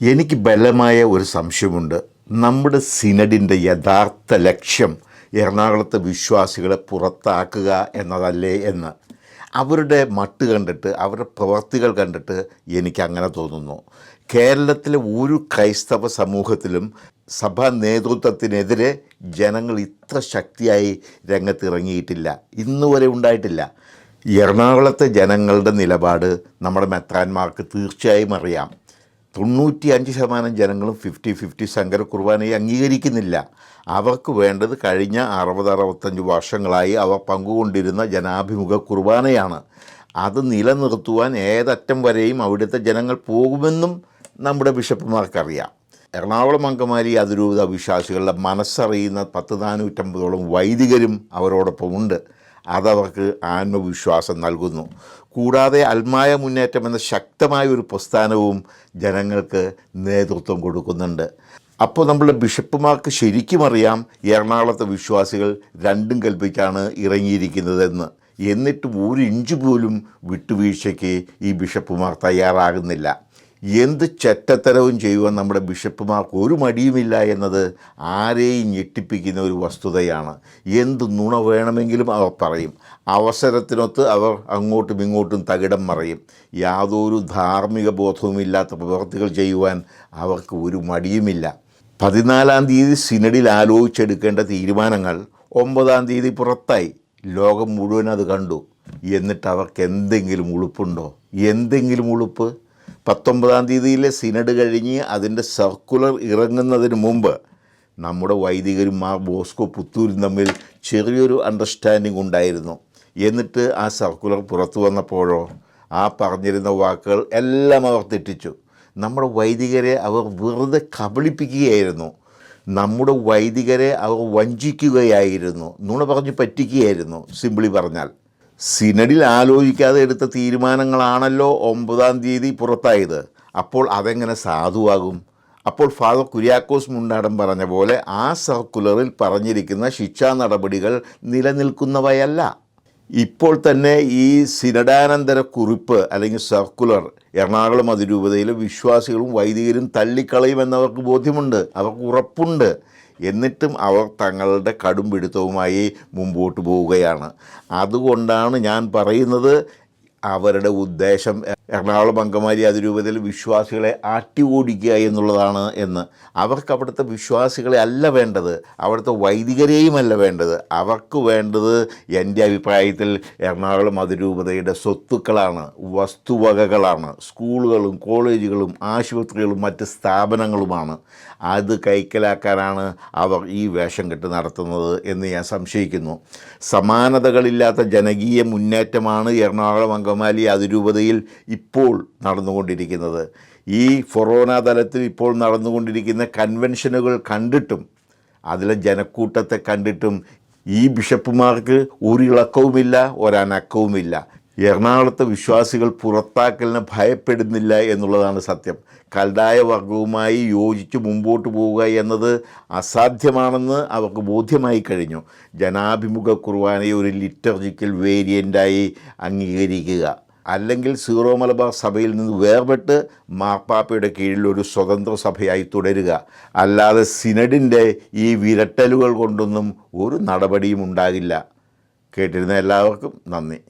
എനിക്ക് ബലമായ ഒരു സംശയമുണ്ട്. നമ്മുടെ സിനഡിന്റെ യഥാർത്ഥ ലക്ഷ്യം എറണാകുളത്തെ വിശ്വാസികളെ പുറത്താക്കുക എന്നതല്ലേ എന്ന്. അവരുടെ മട്ട് കണ്ടിട്ട് അവരുടെ പ്രവർത്തികൾ കണ്ടിട്ട് എനിക്ക് അങ്ങനെ തോന്നുന്നു. കേരളത്തിലെ ഒരു ക്രൈസ്തവ സമൂഹത്തിലും സഭാ നേതൃത്വത്തിനെതിരെ ജനങ്ങൾ ഇത്ര ശക്തിയായി രംഗത്തിറങ്ങിയിട്ടില്ല. ഇന്നുവരെ ഉണ്ടായിട്ടില്ല. എറണാകുളത്തെ ജനങ്ങളുടെ നിലപാട് നമ്മുടെ മെത്രാന്മാർക്ക് തീർച്ചയായും അറിയാം. തൊണ്ണൂറ്റി അഞ്ച് ശതമാനം ജനങ്ങളും ഫിഫ്റ്റി ഫിഫ്റ്റി സങ്കര കുർബാനയെ അംഗീകരിക്കുന്നില്ല. അവർക്ക് വേണ്ടത് കഴിഞ്ഞ അറുപത് അറുപത്തഞ്ച് വർഷങ്ങളായി അവർ പങ്കുകൊണ്ടിരുന്ന ജനാഭിമുഖ കുർബാനയാണ്. അത് നിലനിർത്തുവാൻ ഏതറ്റം വരെയും അവിടുത്തെ ജനങ്ങൾ പോകുമെന്നും നമ്മുടെ ബിഷപ്പുമാർക്കറിയാം. എറണാകുളം അങ്കമാലി അതിരൂപത വിശ്വാസികളുടെ മനസ്സറിയുന്ന പത്ത് നാനൂറ്റമ്പതോളം വൈദികരും അവരോടൊപ്പമുണ്ട്. അതവർക്ക് ആത്മവിശ്വാസം നൽകുന്നു. കൂടാതെ അൽമായ മുന്നേറ്റം എന്ന ശക്തമായ ഒരു പ്രസ്ഥാനവും ജനങ്ങൾക്ക് നേതൃത്വം കൊടുക്കുന്നുണ്ട്. അപ്പോൾ നമ്മുടെ ബിഷപ്പുമാർക്ക് ശരിക്കും അറിയാം എറണാകുളത്തെ വിശ്വാസികൾ രണ്ടും കൽപ്പിച്ചാണ് ഇറങ്ങിയിരിക്കുന്നതെന്ന്. എന്നിട്ട് ഒരു ഇഞ്ച് പോലും വിട്ടുവീഴ്ചയ്ക്ക് ഈ ബിഷപ്പുമാർ തയ്യാറാകുന്നില്ല. എന്ത് ചെറ്റത്തരവും ചെയ്യുവാൻ നമ്മുടെ ബിഷപ്പുമാർക്ക് ഒരു മടിയുമില്ല എന്നത് ആരെയും ഞെട്ടിപ്പിക്കുന്ന ഒരു വസ്തുതയാണ്. എന്ത് നുണ വേണമെങ്കിലും അവർ പറയും. അവസരത്തിനൊത്ത് അവർ അങ്ങോട്ടും ഇങ്ങോട്ടും തകിടം മറയും. യാതൊരു ധാർമ്മിക ബോധവുമില്ലാത്ത പ്രവൃത്തികൾ ചെയ്യുവാൻ അവർക്ക് ഒരു മടിയുമില്ല. പതിനാലാം തീയതി സിനഡിൽ ആലോചിച്ചെടുക്കേണ്ട തീരുമാനങ്ങൾ ഒമ്പതാം തീയതി പുറത്തായി. ലോകം മുഴുവൻ അത് കണ്ടു. എന്നിട്ട് അവർക്ക് എന്തെങ്കിലും ഉളുപ്പുണ്ടോ? എന്തെങ്കിലും ഉളുപ്പ്? പത്തൊമ്പതാം തീയതിയിലെ സിനഡ് കഴിഞ്ഞ് അതിന്റെ സർക്കുലർ ഇറങ്ങുന്നതിന് മുമ്പ് നമ്മുടെ വൈദികരും മാർ ബോസ്കോ പുത്തൂരും തമ്മിൽ ചെറിയൊരു അണ്ടർസ്റ്റാൻഡിംഗ് ഉണ്ടായിരുന്നു. എന്നിട്ട് ആ സർക്കുലർ പുറത്തു വന്നപ്പോഴോ ആ പറഞ്ഞിരുന്ന വാക്കുകൾ എല്ലാം അവർ തെറ്റിച്ചു. നമ്മുടെ വൈദികരെ അവർ വെറുതെ കബളിപ്പിക്കുകയായിരുന്നു. നമ്മുടെ വൈദികരെ അവർ വഞ്ചിക്കുകയായിരുന്നു. നുണ പറഞ്ഞ് പറ്റിക്കുകയായിരുന്നു സിമ്പിളി പറഞ്ഞാൽ. സിനഡിൽ ആലോചിക്കാതെ എടുത്ത തീരുമാനങ്ങളാണല്ലോ ഒമ്പതാം തീയതി പുറത്തായത്. അപ്പോൾ അതെങ്ങനെ സാധുവാകും? അപ്പോൾ ഫാദർ കുര്യാക്കോസ് മുണ്ടാടൻ പറഞ്ഞ പോലെ ആ സർക്കുലറിൽ പറഞ്ഞിരിക്കുന്ന ശിക്ഷാ നടപടികൾ നിലനിൽക്കുന്നവയല്ല. ഇപ്പോൾ തന്നെ ഈ സിനഡാനന്തര കുറിപ്പ് അല്ലെങ്കിൽ സർക്കുലർ എറണാകുളം അതിരൂപതയിലെ വിശ്വാസികളും വൈദികരും തള്ളിക്കളയുമെന്നവർക്ക് ബോധ്യമുണ്ട്. അവർക്ക് ഉറപ്പുണ്ട്. എന്നിട്ടും അവർ തങ്ങളുടെ കടും പിടുത്തവുമായി മുമ്പോട്ട് പോവുകയാണ്. അതുകൊണ്ടാണ് ഞാൻ പറയുന്നത് അവരുടെ ഉദ്ദേശം എറണാകുളം അങ്കമാലി അതിരൂപതയിൽ വിശ്വാസികളെ ആട്ടി ഓടിക്കുക എന്നുള്ളതാണ് എന്ന്. അവർക്ക് അവിടുത്തെ വിശ്വാസികളെ അല്ല വേണ്ടത് അവിടുത്തെ വൈദികരെയും അല്ല വേണ്ടത്. അവർക്ക് വേണ്ടത് എന്റെ അഭിപ്രായത്തിൽ എറണാകുളം അതിരൂപതയുടെ സ്വത്തുക്കളാണ് വസ്തുവകകളാണ്. സ്കൂളുകളും കോളേജുകളും ആശുപത്രികളും മറ്റ് സ്ഥാപനങ്ങളുമാണ്. അത് കൈക്കലാക്കാനാണ് അവർ ഈ വേഷം കെട്ട് നടത്തുന്നത് എന്ന് ഞാൻ സംശയിക്കുന്നു. സമാനതകളില്ലാത്ത ജനകീയ മുന്നേറ്റമാണ് എറണാകുളം അങ്കമാലി അതിരൂപതയിൽ ഇപ്പോൾ നടന്നുകൊണ്ടിരിക്കുന്നത്. ഈ ഫൊറോന തലത്തിൽ ഇപ്പോൾ നടന്നുകൊണ്ടിരിക്കുന്ന കൺവെൻഷനുകൾ കണ്ടിട്ടും അതിലെ ജനക്കൂട്ടത്തെ കണ്ടിട്ടും ഈ ബിഷപ്പുമാർക്ക് ഒരു ഇളക്കവുമില്ല ഒരനക്കവുമില്ല. എറണാകുളത്തെ വിശ്വാസികൾ പുറത്താക്കലിനെ ഭയപ്പെടുന്നില്ല എന്നുള്ളതാണ് സത്യം. കൽതായ വർഗവുമായി യോജിച്ച് മുമ്പോട്ട് പോവുക എന്നത് അസാധ്യമാണെന്ന് അവർക്ക് ബോധ്യമായി കഴിഞ്ഞു. ജനാഭിമുഖ കുർബാനയെ ഒരു ലിറ്റർജിക്കൽ വേരിയന്റായി അംഗീകരിക്കുക. അല്ലെങ്കിൽ സീറോ മലബാർ സഭയിൽ നിന്ന് വേർപെട്ട് മാർപ്പാപ്പയുടെ കീഴിൽ ഒരു സ്വതന്ത്ര സഭയായി തുടരുക. അല്ലാതെ സിനഡിന്റെ ഈ വിരട്ടലുകൾ കൊണ്ടൊന്നും ഒരു നടപടിയും ഉണ്ടാകില്ല. കേട്ടിരുന്ന എല്ലാവർക്കും നന്ദി.